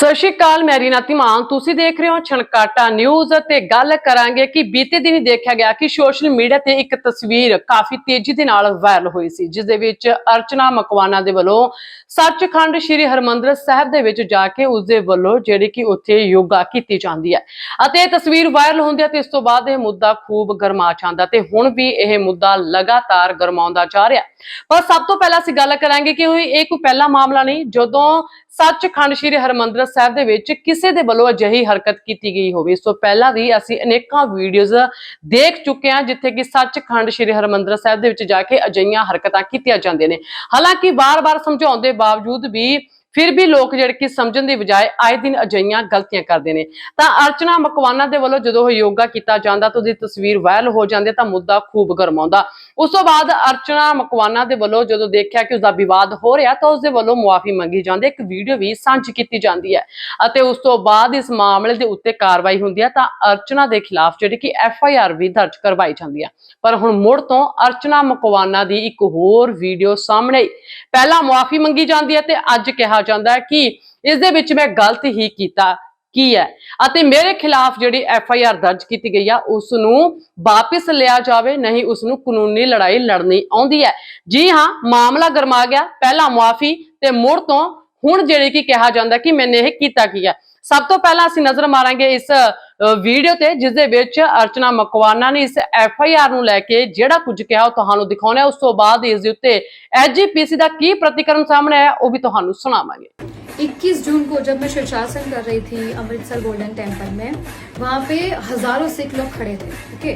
ਸਤਿ ਸ਼੍ਰੀ ਅਕਾਲ, ਮੈਂ ਰੀਨਾ ਤਿਮਾਨ ਤੁਸੀਂ ਦੇਖ ਰਹੇ ਹੋ ਛਣਕਾਟਾ ਨਿਊਜ਼ ਤੇ ਗੱਲ ਕਰਾਂਗੇ ਕਿ ਬੀਤੇ ਦਿਨ ਦੇਖਿਆ ਗਿਆ ਕਿ ਸੋਸ਼ਲ ਮੀਡੀਆ ਤੇ ਇੱਕ ਤਸਵੀਰ ਕਾਫੀ ਤੇਜ਼ੀ ਦੇ ਨਾਲ ਵਾਇਰਲ ਹੋਈ ਸੀ ਜਿਸ ਦੇ ਵਿੱਚ ਅਰਚਨਾ ਮਕਵਾਨਾ ਦੇ ਵੱਲੋਂ ਸੱਚਖੰਡ ਸ੍ਰੀ ਹਰਮੰਦਰ ਸਾਹਿਬ ਦੇ ਵਿੱਚ ਜਾ ਕੇ ਉਸ ਦੇ ਵੱਲੋਂ ਜਿਹੜੀ ਕਿ ਉੱਥੇ ਯੋਗਾ ਕੀਤੀ ਜਾਂਦੀ ਹੈ। ਅਤੇ ਇਹ ਤਸਵੀਰ ਵਾਇਰਲ ਹੁੰਦੀ ਹੈ ਤੇ ਇਸ ਤੋਂ ਬਾਅਦ ਇਹ ਮੁੱਦਾ ਖੂਬ ਗਰਮਾ ਜਾਂਦਾ ਤੇ ਹੁਣ ਵੀ ਇਹ ਮੁੱਦਾ ਲਗਾਤਾਰ ਗਰਮਾਉਂਦਾ ਜਾ ਰਿਹਾ। ਪਰ ਸਭ ਤੋਂ ਪਹਿਲਾਂ ਅਸੀਂ ਗੱਲ ਕਰਾਂਗੇ ਕਿ ਇਹ ਕੋਈ ਪਹਿਲਾ ਮਾਮਲਾ ਨਹੀਂ, ਜਦੋਂ ਸੱਚਖੰਡ ਸ੍ਰੀ ਹਰਮੰਦਰ ਸਾਹਿਬ ਦੇ ਵਿੱਚ ਕਿਸੇ ਦੇ ਵੱਲੋਂ ਅਜਿਹੀ ਹਰਕਤ ਕੀਤੀ ਗਈ ਹੋਵੇ। ਇਸ ਤੋਂ ਪਹਿਲਾਂ ਵੀ ਅਸੀਂ ਅਨੇਕਾਂ ਵੀਡੀਓਜ਼ ਦੇਖ ਚੁੱਕੇ ਹਾਂ, ਜਿੱਥੇ ਕਿ ਸੱਚਖੰਡ ਸ੍ਰੀ ਹਰਮੰਦਰ ਸਾਹਿਬ ਦੇ ਵਿੱਚ ਜਾ ਕੇ ਅਜਿਹੀਆਂ ਹਰਕਤਾਂ ਕੀਤੀਆਂ ਜਾਂਦੀਆਂ ਨੇ। ਹਾਲਾਂਕਿ ਵਾਰ-ਵਾਰ ਸਮਝਾਉਣ ਦੇ ਬਾਵਜੂਦ ਵੀ ਫਿਰ ਵੀ ਲੋਕ ਜਿਹੜੇ ਕਿ ਸਮਝਣ ਦੀ ਬਜਾਏ ਆਏ ਦਿਨ ਅਜਿਹੀਆਂ ਗਲਤੀਆਂ ਕਰਦੇ ਨੇ। ਤਾਂ ਅਰਚਨਾ ਮਕਵਾਨਾ ਦੇ ਵੱਲੋਂ ਜਦੋਂ ਉਹ ਯੋਗਾ ਕੀਤਾ ਜਾਂਦਾ ਤਾਂ ਉਹਦੀ ਤਸਵੀਰ ਵਾਇਰਲ ਹੋ ਜਾਂਦੀ ਤਾਂ ਮੁੱਦਾ ਖੂਬ ਗਰਮਾਉਂਦਾ। ਉਸ ਤੋਂ ਬਾਅਦ ਅਰਚਨਾ ਮਕਵਾਨਾ ਦੇ ਵੱਲੋਂ ਜਦੋਂ ਦੇਖਿਆ ਕਿ ਉਸਦਾ ਵਿਵਾਦ ਹੋ ਰਿਹਾ ਤਾਂ ਉਸਦੇ ਵੱਲੋਂ ਮੁਆਫੀ ਮੰਗੀ ਜਾਂਦੀ ਹੈ। ਇੱਕ ਵੀਡੀਓ ਵੀ ਸਾਂਝੀ ਕੀਤੀ ਜਾਂਦੀ ਹੈ ਅਤੇ ਉਸ ਤੋਂ ਬਾਅਦ ਇਸ ਮਾਮਲੇ ਦੇ ਉੱਤੇ ਕਾਰਵਾਈ ਹੁੰਦੀ ਹੈ ਤਾਂ ਅਰਚਨਾ ਦੇ ਖਿਲਾਫ ਜਿਹੜੀ ਕਿ ਐਫ ਆਈ ਆਰ ਵੀ ਦਰਜ ਕਰਵਾਈ ਜਾਂਦੀ ਹੈ। ਪਰ ਹੁਣ ਮੁੜ ਤੋਂ ਅਰਚਨਾ ਮਕਵਾਨਾ ਦੀ ਇੱਕ ਹੋਰ ਵੀਡੀਓ ਸਾਹਮਣੇ ਪਹਿਲਾਂ ਮੁਆਫੀ ਮੰਗੀ ਜਾਂਦੀ ਹੈ ਤੇ ਅੱਜ ਕਿਹਾ ਜਾਂਦਾ ਹੈ ਕਿ ਇਸ ਦੇ ਵਿੱਚ ਮੈਂ ਗਲਤ ਹੀ ਕੀਤਾ ਕੀ ਹੈ? ਅਤੇ ਮੇਰੇ ਖਿਲਾਫ ਜਿਹੜੀ ਐਫ ਆਈ ਆਰ ਦਰਜ ਕੀਤੀ ਗਈ ਆ ਉਸ ਨੂੰ ਵਾਪਿਸ ਲਿਆ ਜਾਵੇ, ਨਹੀਂ ਉਸ ਨੂੰ ਕਾਨੂੰਨੀ ਲੜਾਈ ਲੜਨੀ ਆਉਂਦੀ ਹੈ। ਜੀ ਹਾਂ, ਮਾਮਲਾ ਗਰਮਾ ਗਿਆ, ਪਹਿਲਾਂ ਮੁਆਫੀ ਤੇ ਮੁੜ ਤੋਂ ਹੁਣ ਜਿਹੜੀ ਕਿ ਕਿਹਾ ਜਾਂਦਾ ਕਿ ਮੈਨੇ ਇਹ ਕੀਤਾ ਕੀ ਹੈ? ਸਭ ਤੋਂ ਪਹਿਲਾਂ ਅਸੀਂ ਨਜ਼ਰ ਮਾਰਾਂਗੇ ਇਸ ਵੀਡੀਓ ਤੇ ਜਿਸ ਦੇ ਵਿੱਚ ਅਰਚਨਾ ਮਕਵਾਨਾ ਨੇ ਇਸ ਐਫ ਆਈ ਆਰ ਨੂੰ ਲੈ ਕੇ ਜਿਹੜਾ ਕੁਝ ਕਿਹਾ ਉਹ ਤੁਹਾਨੂੰ ਦਿਖਾਉਣਾ ਹੈ ਉਸ ਤੋਂ ਬਾਅਦ ਇਸ ਦੇ ਉੱਤੇ ਐਸਜੀਪੀਸੀ ਦਾ ਕੀ ਪ੍ਰਤੀਕਰਮ ਸਾਹਮਣੇ ਆਇਆ ਉਹ ਵੀ ਤੁਹਾਨੂੰ ਸੁਣਾਵਾਂਗੇ 21 जून को जब मैं शीर्षासन कर रही थी अमृतसर गोल्डन टेम्पल में वहाँ पे हजारों सिख लोग खड़े थे ओके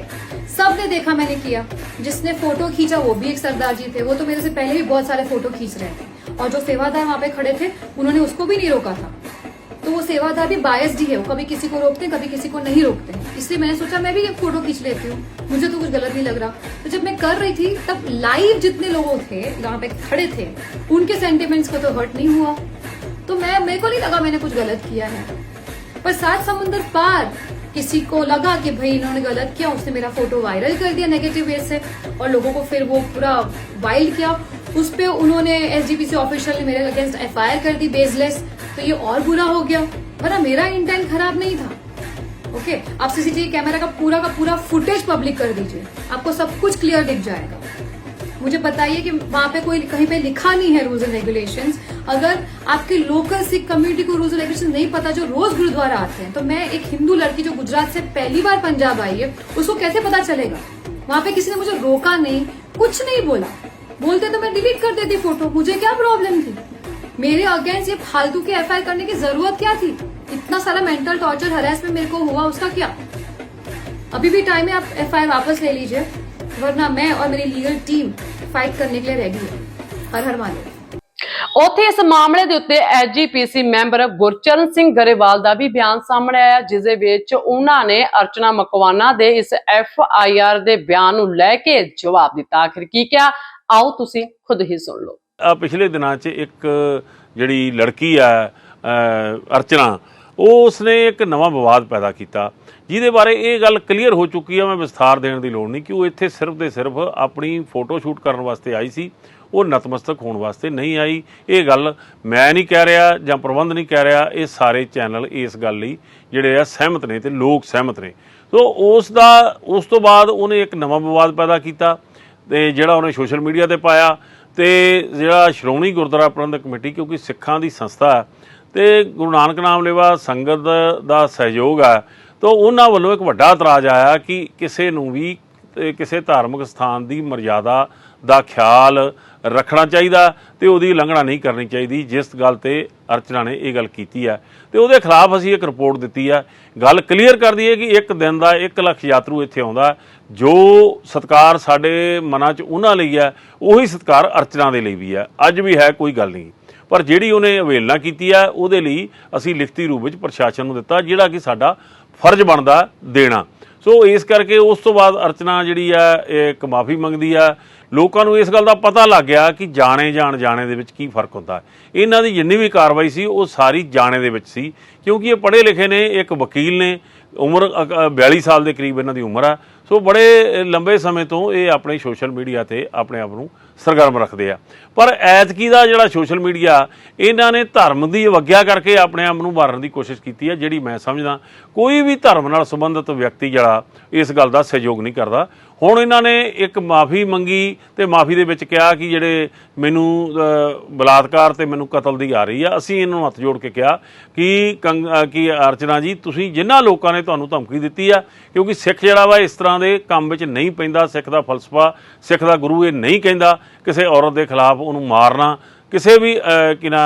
सबने देखा मैंने किया जिसने फोटो खींचा वो भी एक सरदार जी थे वो तो मेरे से पहले ही बहुत सारे फोटो खींच रहे थे और जो सेवादार वहाँ पे खड़े थे उन्होंने उसको भी नहीं रोका था तो वो सेवादार भी बायस्ड ही है, वो कभी किसी को रोकते हैं, कभी किसी को नहीं रोकते हैं। इसलिए मैंने सोचा, मैं भी एक फ़ोटो खींच लेती हूँ। मुझे तो कुछ गलत नहीं लग रहा। तो जब मैं कर रही थी, तब लाइव जितने लोगों थे, जहाँ पे खड़े थे, उनके सेंटिमेंट्स को तो हर्ट नहीं हुआ। तो मैं, मेरे को नहीं लगा मैंने कुछ गलत किया है। पर सात समुंदर पार किसी को लगा कि भाई इन्होंने गलत किया, उसने मेरा फ़ोटो वायरल कर दिया नेगेटिव वे से, और लोगों को फिर वो पूरा वाइल्ड किया। उस पर उन्होंने एसजीपीसी ऑफिशियल ने मेरे अगेंस्ट एफआईआर कर दी बेसलेस तो ये और बुरा हो गया। वरना मेरा इंटेंट खराब नहीं था। ओके आप सीसीटीवी कैमरा का पूरा का पूरा फुटेज पब्लिक कर दीजिए। आपको सब कुछ क्लियर दिख जाएगा। मुझे बताइए कि वहाँ पे कोई कहीं पे लिखा नहीं है रूल्स एंड रेगुलेशन अगर आपके लोकल सिख कम्युनिटी को रूल्स एंड रेगुलेशन नहीं पता जो रोज गुरुद्वारा आते हैं तो मैं एक हिंदू लड़की जो गुजरात से पहली बार पंजाब आई है, उसको कैसे पता चलेगा? वहाँ पे किसी ने मुझे रोका नहीं, कुछ नहीं बोला। बोलते तो मैं डिलीट कर देती फ़ोटो मुझे क्या प्रॉब्लम थी? मेरे अगेंस्ट ये फालतू के एफ करने की जरूरत क्या थी इतना सारा मेंटल टॉर्चर हरेसमेंट मेरे को हुआ उसका क्या अभी भी टाइम है आप एफ वापस ले लीजिए वरना मैं और मेरी लीगल टीम फाइट करने के लिए रेडी है हर हर महादेव ਉੱਥੇ ਇਸ ਮਾਮਲੇ ਦੇ ਉੱਤੇ ਐਸਜੀਪੀਸੀ ਮੈਂਬਰ ਗੁਰਚਰਨ ਸਿੰਘ ਗਰੇਵਾਲ ਦਾ ਵੀ ਬਿਆਨ ਸਾਹਮਣੇ ਆਇਆ ਜਿਸ ਦੇ ਵਿੱਚ ਉਹਨਾਂ ਨੇ ਅਰਚਨਾ ਮਕਵਾਨਾ ਦੇ ਇਸ ਐਫ ਆਈ ਆਰ ਦੇ ਬਿਆਨ ਨੂੰ ਲੈ ਕੇ ਜਵਾਬ ਦਿੱਤਾ ਆਖਿਰ ਕੀ ਕਿਹਾ ਆਓ ਤੁਸੀਂ ਖੁਦ ਹੀ ਸੁਣ ਲਓ ਆ ਪਿਛਲੇ ਦਿਨਾਂ 'ਚ ਇੱਕ ਜਿਹੜੀ ਲੜਕੀ ਆ ਅਰਚਨਾ, ਉਹ ਉਸਨੇ ਇੱਕ ਨਵਾਂ ਵਿਵਾਦ ਪੈਦਾ ਕੀਤਾ, ਜਿਹਦੇ ਬਾਰੇ ਇਹ ਗੱਲ ਕਲੀਅਰ ਹੋ ਚੁੱਕੀ ਆ, ਮੈਂ ਵਿਸਥਾਰ ਦੇਣ ਦੀ ਲੋੜ ਨਹੀਂ, ਕਿ ਉਹ ਇੱਥੇ ਸਿਰਫ ਤੇ ਸਿਰਫ ਆਪਣੀ ਫੋਟੋ ਸ਼ੂਟ ਕਰਨ ਵਾਸਤੇ ਆਈ ਸੀ, ਉਹ ਨਤਮਸਤਕ ਹੋਣ ਵਾਸਤੇ ਨਹੀਂ ਆਈ। ਇਹ ਗੱਲ ਮੈਂ ਨਹੀਂ ਕਹਿ ਰਿਹਾ ਜਾਂ ਪ੍ਰਬੰਧ ਨਹੀਂ ਕਹਿ ਰਿਹਾ, ਇਹ ਸਾਰੇ ਚੈਨਲ ਇਸ ਗੱਲ ਲਈ ਜਿਹੜੇ ਆ ਸਹਿਮਤ ਨੇ ਤੇ ਲੋਕ ਸਹਿਮਤ ਨੇ। ਸੋ ਉਸ ਦਾ, ਉਸ ਤੋਂ ਬਾਅਦ ਉਹਨੇ ਇੱਕ ਨਵਾਂ ਵਿਵਾਦ ਪੈਦਾ ਕੀਤਾ ਤੇ ਜਿਹੜਾ ਉਹਨੇ ਸੋਸ਼ਲ ਮੀਡੀਆ ਤੇ ਪਾਇਆ ਤੇ ਜਿਹੜਾ ਸ਼੍ਰੋਮਣੀ ਗੁਰਦੁਆਰਾ ਪ੍ਰਬੰਧਕ ਕਮੇਟੀ, ਕਿਉਂਕਿ ਸਿੱਖਾਂ ਦੀ ਸੰਸਥਾ ਹੈ, ਤੇ ਗੁਰੂ ਨਾਨਕ ਨਾਮ ਲੇਵਾ ਸੰਗਤ ਦਾ ਸਹਿਯੋਗ ਹੈ, ਤਾਂ ਉਹਨਾਂ ਵੱਲੋਂ ਇੱਕ ਵੱਡਾ ਇਤਰਾਜ਼ ਆਇਆ ਕਿ ਕਿਸੇ ਨੂੰ ਵੀ ਕਿਸੇ ਧਾਰਮਿਕ ਸਥਾਨ ਦੀ ਮਰਜ਼ਾਦਾ ਦਾ ਖਿਆਲ ਰੱਖਣਾ ਚਾਹੀਦਾ ਤੇ ਉਹਦੀ ਉਲੰਘਣਾ ਨਹੀਂ ਕਰਨੀ ਚਾਹੀਦੀ। ਜਿਸ ਗੱਲ ਤੇ ਅਰਚਨਾ ਨੇ ਇਹ ਗੱਲ ਕੀਤੀ ਹੈ ਤੇ ਉਹਦੇ ਖਿਲਾਫ ਅਸੀਂ ਇੱਕ ਰਿਪੋਰਟ ਦਿੱਤੀ ਹੈ ਗੱਲ ਕਲੀਅਰ ਕਰਦੀ ਹੈ ਕਿ ਇੱਕ ਦਿਨ ਦਾ 1 ਲੱਖ ਯਾਤਰੂ ਇੱਥੇ ਆਉਂਦਾ। ਜੋ ਸਤਕਾਰ ਸਾਡੇ ਮਨਾਂ 'ਚ ਉਹਨਾਂ ਲਈ ਹੈ ਉਹੀ ਸਤਕਾਰ ਅਰਚਨਾ ਦੇ ਲਈ ਵੀ ਹੈ ਅੱਜ ਵੀ ਹੈ, ਕੋਈ ਗੱਲ ਨਹੀਂ। ਪਰ ਜਿਹੜੀ ਉਹਨੇ ਅਵੇਲਨਾ ਕੀਤੀ ਹੈ ਉਹਦੇ ਲਈ ਅਸੀਂ ਲਿਖਤੀ ਰੂਪ ਵਿੱਚ ਪ੍ਰਸ਼ਾਸਨ ਨੂੰ ਦਿੱਤਾ, ਜਿਹੜਾ ਕਿ ਸਾਡਾ ਫਰਜ਼ ਬਣਦਾ ਦੇਣਾ। ਸੋ ਇਸ ਕਰਕੇ ਉਸ ਤੋਂ ਬਾਅਦ ਅਰਚਨਾ ਜਿਹੜੀ ਆ, ਇਹ ਇੱਕ ਮਾਫੀ ਮੰਗਦੀ ਆ। ਲੋਕਾਂ ਨੂੰ ਇਸ ਗੱਲ ਦਾ ਪਤਾ ਲੱਗ ਗਿਆ ਕਿ ਜਾਣੇ ਜਾਣ ਜਾਣੇ ਦੇ ਵਿੱਚ ਕੀ ਫ਼ਰਕ ਹੁੰਦਾ। ਇਹਨਾਂ ਦੀ ਜਿੰਨੀ ਵੀ ਕਾਰਵਾਈ ਸੀ, ਉਹ ਸਾਰੀ ਜਾਣੇ ਦੇ ਵਿੱਚ ਸੀ। ਕਿਉਂਕਿ ਇਹ ਪੜ੍ਹੇ ਲਿਖੇ ਨੇ, ਇੱਕ ਵਕੀਲ ਨੇ, ਉਮਰ ਅ- 42 ਸਾਲ ਦੇ ਕਰੀਬ ਇਹਨਾਂ ਦੀ ਉਮਰ ਆ। ਸੋ ਬੜੇ ਲੰਬੇ ਸਮੇਂ ਤੋਂ ਇਹ ਆਪਣੇ ਸੋਸ਼ਲ ਮੀਡੀਆ ਤੇ ਆਪਣੇ ਆਪ ਨੂੰ ਸਰਗਰਮ ਰੱਖਦੇ ਆ। ਪਰ ਐਤਕੀ ਦਾ ਜਿਹੜਾ ਸੋਸ਼ਲ ਮੀਡੀਆ, ਇਹਨਾਂ ਨੇ ਧਰਮ ਦੀ ਅਵਗਿਆ ਕਰਕੇ ਆਪਣੇ ਆਪ ਨੂੰ ਮਾਰਨ ਦੀ ਕੋਸ਼ਿਸ਼ ਕੀਤੀ ਹੈ ਜਿਹੜੀ ਮੈਂ ਸਮਝਦਾ। ਕੋਈ ਵੀ ਧਰਮ ਨਾਲ ਸੰਬੰਧਿਤ ਵਿਅਕਤੀ ਜਿਹੜਾ ਇਸ ਗੱਲ ਦਾ ਸਹਿਯੋਗ ਨਹੀਂ ਕਰਦਾ। ਹੁਣ ਇਹਨਾਂ ਨੇ ਇੱਕ ਮਾਫੀ ਮੰਗੀ ਤੇ ਮਾਫੀ ਦੇ ਵਿੱਚ ਕਿਹਾ ਕਿ ਜਿਹੜੇ ਮੈਨੂੰ ਬਲਾਤਕਾਰ ਤੇ ਮੈਨੂੰ ਕਤਲ ਦੀ ਆ ਰਹੀ ਆ। ਅਸੀਂ ਇਹਨਾਂ ਨੂੰ ਹੱਥ ਜੋੜ ਕੇ ਕਿਹਾ ਕਿ ਕੰਗ- ਅ, ਕਿ ਅਰਚਨਾ ਜੀ ਤੁਸੀਂ ਜਿਨ੍ਹਾਂ ਲੋਕਾਂ ਨੇ ਤੁਹਾਨੂੰ ਧਮਕੀ ਦਿੱਤੀ ਆ ਕਿਉਂਕਿ ਸਿੱਖ ਜਿਹੜਾ ਵਾ ਇਸ ਤਰ੍ਹਾਂ ਦੇ ਕੰਮ ਵਿੱਚ ਨਹੀਂ ਪੈਂਦਾ ਸਿੱਖ ਦਾ ਫਲਸਫਾ ਸਿੱਖ ਦਾ ਗੁਰੂ ਇਹ ਨਹੀਂ ਕਹਿੰਦਾ ਕਿਸੇ ਔਰਤ ਦੇ ਖਿਲਾਫ ਉਹਨੂੰ ਮਾਰਨਾ। ਕਿਸੇ ਵੀ ਅ, ਕਿ ਨਾ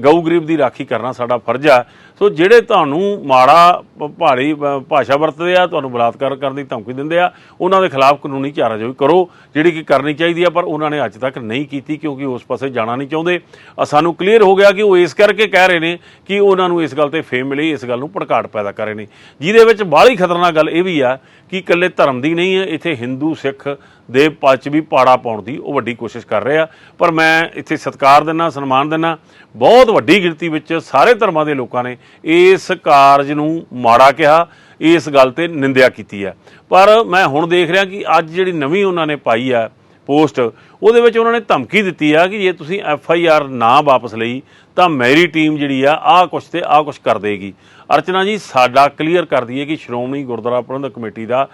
ਗਊ ਗਰੀਬ ਦੀ ਰਾਖੀ ਕਰਨਾ ਸਾਡਾ ਫਰਜ਼ ਆ। ਸੋ ਜਿਹੜੇ ਤੁਹਾਨੂੰ ਮਾੜਾ ਭਾਰੀ ਭਾਸ਼ਾ ਵਰਤਦੇ ਆ ਤੁਹਾਨੂੰ ਬਲਾਤਕਾਰ ਕਰਨ ਦੀ ਧਮਕੀ ਦਿੰਦੇ ਆ ਉਹਨਾਂ ਦੇ ਖਿਲਾਫ ਕਾਨੂੰਨੀ ਚਾਰਾਜੋਈ ਕਰੋ। ਜਿਹੜੀ ਕਿ ਕਰਨੀ ਚਾਹੀਦੀ ਆ ਪਰ ਉਹਨਾਂ ਨੇ ਅੱਜ ਤੱਕ ਨਹੀਂ ਕੀਤੀ ਕਿਉਂਕਿ ਉਸ ਪਾਸੇ ਜਾਣਾ ਨਹੀਂ ਚਾਹੁੰਦੇ। ਸਾਨੂੰ ਕਲੀਅਰ ਹੋ ਗਿਆ ਕਿ ਉਹ ਇਸ ਕਰਕੇ ਕਹਿ ਰਹੇ ਨੇ ਕਿ ਉਹਨਾਂ ਨੂੰ ਇਸ ਗੱਲ ਤੇ ਫੇਮ ਮਿਲੀ ਇਸ ਗੱਲ ਨੂੰ ਭੜਕਾਟ ਪੈਦਾ ਕਰ ਰਹੇ ਨੇ। ਜਿਹਦੇ ਵਿੱਚ ਬਾਹਲੀ ਖਤਰਨਾਕ ਗੱਲ ਇਹ ਵੀ ਆ ਕਿ ਇਕੱਲੇ ਧਰਮ ਦੀ ਨਹੀਂ ਹੈ ਇੱਥੇ ਹਿੰਦੂ ਸਿੱਖ ਦੇ ਪੱਚ ਵੀ ਪਾੜਾ ਪਾਉਣ ਦੀ ਉਹ ਵੱਡੀ ਕੋਸ਼ਿਸ਼ ਕਰ ਰਹੇ ਆ। ਪਰ ਮੈਂ ਇੱਥੇ ਸਤਿਕਾਰ ਦਿੰਦਾ ਸਨਮਾਨ ਦਿੰਦਾ ਬਹੁਤ ਵੱਡੀ ਗਿਣਤੀ ਵਿੱਚ ਸਾਰੇ ਧਰਮਾਂ ਦੇ ਲੋਕਾਂ ਨੇ ਇਸ ਕਾਰਜ ਨੂੰ ਮਾੜਾ ਕਿਹਾ, ਇਸ ਗੱਲ ਤੇ ਨਿੰਦਿਆ ਕੀਤੀ ਹੈ। ਪਰ ਮੈਂ ਹੁਣ ਦੇਖ ਰਿਹਾ ਕਿ ਅੱਜ ਜਿਹੜੀ ਨਵੀਂ ਉਹਨਾਂ ਨੇ ਪਾਈ ਆ ਪੋਸਟ, ਉਹਦੇ ਵਿੱਚ ਉਹਨਾਂ ਨੇ ਧਮਕੀ ਦਿੱਤੀ ਆ ਕਿ ਜੇ ਤੁਸੀਂ ਐਫ ਆਈ ਆਰ ਨਾ ਵਾਪਸ ਲਈ, ਤਾਂ ਮੇਰੀ ਟੀਮ ਜਿਹੜੀ ਆ, ਆਹ ਕੁਛ ਤੇ ਆਹ ਕੁਛ ਕਰ ਦੇਗੀ। ਅਰਚਨਾ ਜੀ, ਸਾਡਾ ਕਲੀਅਰ ਕਰ ਦਈਏ ਕਿ ਸ਼੍ਰੋਮਣੀ ਗੁਰਦੁਆਰਾ ਪ੍ਰਬੰਧਕ ਕਮੇਟੀ ਦਾ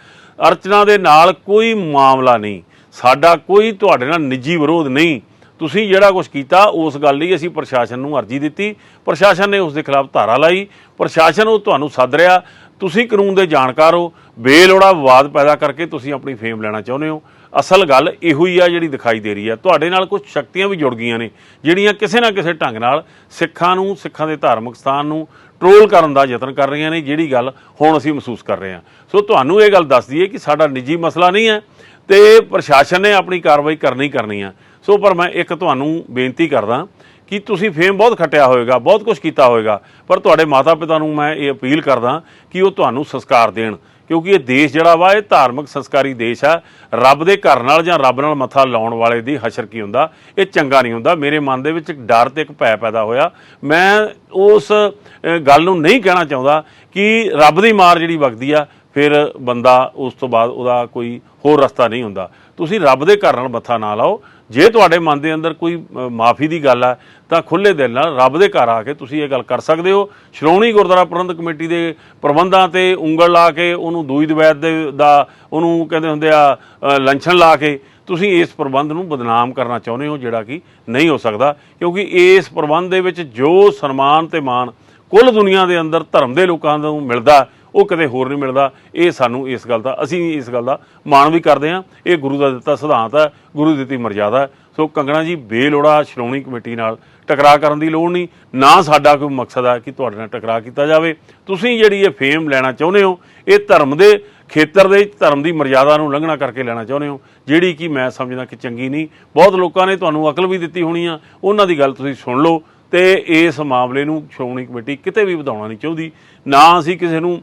ਅਰਚਨਾ ਦੇ ਨਾਲ ਕੋਈ ਮਾਮਲਾ ਨਹੀਂ। ਸਾਡਾ ਕੋਈ ਤੁਹਾਡੇ ਨਾਲ ਨਿੱਜੀ ਵਿਰੋਧ ਨਹੀਂ। ਤੁਸੀਂ ਜਿਹੜਾ ਕੁਝ ਕੀਤਾ, ਉਸ ਗੱਲ ਲਈ ਅਸੀਂ ਪ੍ਰਸ਼ਾਸਨ ਨੂੰ ਅਰਜ਼ੀ ਦਿੱਤੀ। ਪ੍ਰਸ਼ਾਸਨ ਨੇ ਉਸ ਦੇ ਖਿਲਾਫ ਧਾਰਾ ਲਾਈ। ਪ੍ਰਸ਼ਾਸਨ ਉਹ ਤੁਹਾਨੂੰ ਸੱਦ ਰਿਹਾ। ਤੁਸੀਂ ਕਾਨੂੰਨ ਦੇ ਜਾਣਕਾਰ ਹੋ। ਬੇਲੋੜਾ ਵਿਵਾਦ ਪੈਦਾ ਕਰਕੇ ਤੁਸੀਂ ਆਪਣੀ ਫੇਮ ਲੈਣਾ ਚਾਹੁੰਦੇ ਹੋ। ਅਸਲ ਗੱਲ ਇਹੋ ਹੀ ਆ ਜਿਹੜੀ ਦਿਖਾਈ ਦੇ ਰਹੀ ਆ। ਤੁਹਾਡੇ ਨਾਲ ਕੁਝ ਸ਼ਕਤੀਆਂ ਵੀ ਜੁੜ ਗਈਆਂ ਨੇ, ਜਿਹੜੀਆਂ ਕਿਸੇ ਨਾ ਕਿਸੇ ਢੰਗ ਨਾਲ ਸਿੱਖਾਂ ਨੂੰ, ਸਿੱਖਾਂ ਦੇ ਧਾਰਮਿਕ ਸਥਾਨ ਨੂੰ ਟਰੋਲ ਕਰਨ ਦਾ ਯਤਨ ਕਰ ਰਹੀਆਂ ਨੇ, ਜਿਹੜੀ ਗੱਲ ਹੁਣ ਅਸੀਂ ਮਹਿਸੂਸ ਕਰ ਰਹੇ ਹਾਂ। ਸੋ ਤੁਹਾਨੂੰ ਇਹ ਗੱਲ ਦੱਸ ਦਈਏ ਕਿ ਸਾਡਾ ਨਿੱਜੀ ਮਸਲਾ ਨਹੀਂ ਹੈ ਤੇ ਪ੍ਰਸ਼ਾਸਨ ਨੇ ਆਪਣੀ ਕਾਰਵਾਈ ਕਰਨੀ ਕਰਨੀ ਆ ਸੋ ਪਰ ਮੈਂ ਇੱਕ ਤੁਹਾਨੂੰ ਬੇਨਤੀ ਕਰਦਾ ਕਿ ਤੁਸੀਂ ਫੇਮ ਬਹੁਤ ਖੱਟਿਆ ਹੋਵੇਗਾ ਬਹੁਤ ਕੁਝ ਕੀਤਾ ਹੋਵੇਗਾ ਪਰ ਤੁਹਾਡੇ ਮਾਤਾ-ਪਿਤਾ ਨੂੰ ਮੈਂ ਇਹ ਅਪੀਲ ਕਰਦਾ ਕਿ ਉਹ ਤੁਹਾਨੂੰ ਸੰਸਕਾਰ ਦੇਣ। ਕਿਉਂਕਿ ਇਹ ਦੇਸ਼ ਜਿਹੜਾ ਵਾ, ਇਹ ਧਾਰਮਿਕ ਸੰਸਕਾਰੀ ਦੇਸ਼ ਆ। ਰੱਬ ਦੇ ਘਰ ਨਾਲ ਜਾਂ ਰੱਬ ਨਾਲ ਮੱਥਾ ਲਾਉਣ ਵਾਲੇ ਦੀ ਹਸ਼ਰ ਕੀ ਹੁੰਦਾ? ਇਹ ਚੰਗਾ ਨਹੀਂ ਹੁੰਦਾ। ਮੇਰੇ ਮਨ ਦੇ ਵਿੱਚ ਇੱਕ ਡਰ ਤੇ ਇੱਕ ਭੈ ਪੈਦਾ ਹੋਇਆ। ਮੈਂ ਉਸ ਗੱਲ ਨੂੰ ਨਹੀਂ ਕਹਿਣਾ ਚਾਹੁੰਦਾ ਕਿ ਰੱਬ ਦੀ ਮਾਰ ਜਿਹੜੀ ਵਗਦੀ ਆ, ਫਿਰ ਬੰਦਾ ਉਸ ਤੋਂ ਬਾਅਦ ਉਹਦਾ ਕੋਈ ਹੋਰ ਰਸਤਾ ਨਹੀਂ ਹੁੰਦਾ। ਤੁਸੀਂ ਰੱਬ ਦੇ ਘਰ ਨਾਲ ਮੱਥਾ ਨਾ ਲਾਓ। ਜੇ ਤੁਹਾਡੇ ਮਨ ਦੇ ਅੰਦਰ ਕੋਈ ਮਾਫੀ ਦੀ ਗੱਲ ਆ, ਤਾਂ ਖੁੱਲੇ ਦਿਲ ਨਾਲ ਰੱਬ ਦੇ ਘਰ ਆ ਕੇ ਤੁਸੀਂ ਇਹ ਗੱਲ ਕਰ ਸਕਦੇ ਹੋ। ਸ਼੍ਰੋਮਣੀ ਗੁਰਦੁਆਰਾ ਪ੍ਰਬੰਧਕ ਕਮੇਟੀ ਦੇ ਪ੍ਰਬੰਧਾਂ ਤੇ ਉਂਗਲ ਲਾ ਕੇ, ਉਹਨੂੰ ਦੂਈ ਦਵੈਤ ਦੇ, ਦਾ, ਉਹਨੂੰ ਕਹਿੰਦੇ ਹੁੰਦੇ ਆ ਲੰਛਣ ਲਾ ਕੇ ਤੁਸੀਂ ਇਸ ਪ੍ਰਬੰਧ ਨੂੰ ਬਦਨਾਮ ਕਰਨਾ ਚਾਹੁੰਦੇ ਹੋ, ਜਿਹੜਾ ਕਿ ਨਹੀਂ ਹੋ ਸਕਦਾ। ਕਿਉਂਕਿ ਇਸ ਪ੍ਰਬੰਧ ਦੇ ਵਿੱਚ ਜੋ ਸਨਮਾਨ ਤੇ ਮਾਣ ਕੁੱਲ ਦੁਨੀਆ ਦੇ ਅੰਦਰ ਧਰਮ ਦੇ ਲੋਕਾਂ ਨੂੰ ਮਿਲਦਾ ਉਹ ਕਦੇ ਹੋਰ ਨਹੀਂ ਮਿਲਦਾ। ਇਹ ਸਾਨੂੰ ਇਸ ਗੱਲ ਦਾ, ਅਸੀਂ ਇਸ ਗੱਲ ਦਾ ਮਾਣ ਵੀ ਕਰਦੇ ਹਾਂ। ਇਹ ਗੁਰੂ ਦਾ ਦਿੱਤਾ ਸਿਧਾਂਤ ਹੈ, ਗੁਰੂ ਦੀ ਦਿੱਤੀ ਮਰਜ਼ਾਦਾ ਹੈ। ਸੋ ਕੰਗਣਾ ਜੀ, ਬੇਲੋੜਾ ਸ਼੍ਰੋਮਣੀ ਕਮੇਟੀ ਨਾਲ ਟਕਰਾਅ ਕਰਨ ਦੀ ਲੋੜ ਨਹੀਂ। ਨਾ ਸਾਡਾ ਕੋਈ ਮਕਸਦ ਹੈ ਕਿ ਤੁਹਾਡੇ ਨਾਲ ਟਕਰਾਅ ਕੀਤਾ ਜਾਵੇ। ਤੁਸੀਂ ਜਿਹੜੀ ਇਹ ਫੇਮ ਲੈਣਾ ਚਾਹੁੰਦੇ ਹੋ, ਇਹ ਧਰਮ ਦੇ ਖੇਤਰ ਦੇ ਧਰਮ ਦੀ ਮਰਜ਼ਾਦਾ ਨੂੰ ਲੰਘਣਾ ਕਰਕੇ ਲੈਣਾ ਚਾਹੁੰਦੇ ਹੋ, ਜਿਹੜੀ ਕਿ ਮੈਂ ਸਮਝਦਾ ਕਿ ਚੰਗੀ ਨਹੀਂ। ਬਹੁਤ ਲੋਕਾਂ ਨੇ ਤੁਹਾਨੂੰ ਅਕਲ ਵੀ ਦਿੱਤੀ ਹੋਣੀ ਆ। ਉਹਨਾਂ ਦੀ ਗੱਲ ਤੁਸੀਂ ਸੁਣ ਲਓ ਤੇ ਇਸ ਮਾਮਲੇ ਨੂੰ ਸ਼੍ਰੋਮਣੀ ਕਮੇਟੀ ਕਿਤੇ ਵੀ ਵਧਾਉਣਾ ਨਹੀਂ ਚਾਹੁੰਦੀ। ਨਾ ਅਸੀਂ ਕਿਸੇ ਨੂੰ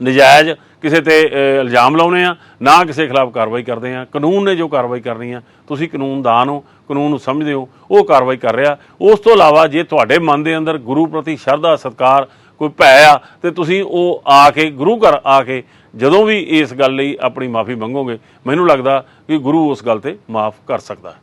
ਨਜਾਇਜ਼ ਕਿਸੇ ਤੇ ਇਲਜ਼ਾਮ ਲਾਉਨੇ ਆ, ਨਾ ਕਿਸੇ ਖਿਲਾਫ ਕਾਰਵਾਈ ਕਰਦੇ ਆ। ਕਾਨੂੰਨ ਨੇ ਜੋ ਕਾਰਵਾਈ ਕਰਨੀ ਆ, ਤੁਸੀਂ ਕਾਨੂੰਨਦਾਨ ਹੋ, ਕਾਨੂੰਨ ਨੂੰ ਸਮਝਦੇ ਹੋ, ਉਹ ਕਾਰਵਾਈ ਕਰ ਰਿਹਾ। ਉਸ ਤੋਂ ਇਲਾਵਾ ਜੇ ਤੁਹਾਡੇ ਮਨ ਦੇ ਅੰਦਰ ਗੁਰੂ ਪ੍ਰਤੀ ਸ਼ਰਧਾ, ਸਤਕਾਰ ਕੋਈ ਭੈ ਆ, ਤੇ ਤੁਸੀਂ ਉਹ ਆ ਕੇ, ਗੁਰੂ ਘਰ ਆ ਕੇ ਜਦੋਂ ਵੀ ਇਸ ਗੱਲ ਲਈ ਆਪਣੀ ਮਾਫੀ ਮੰਗੋਗੇ, ਮੈਨੂੰ ਲੱਗਦਾ ਕਿ ਗੁਰੂ ਉਸ ਗੱਲ ਤੇ ਮਾਫ ਕਰ ਸਕਦਾ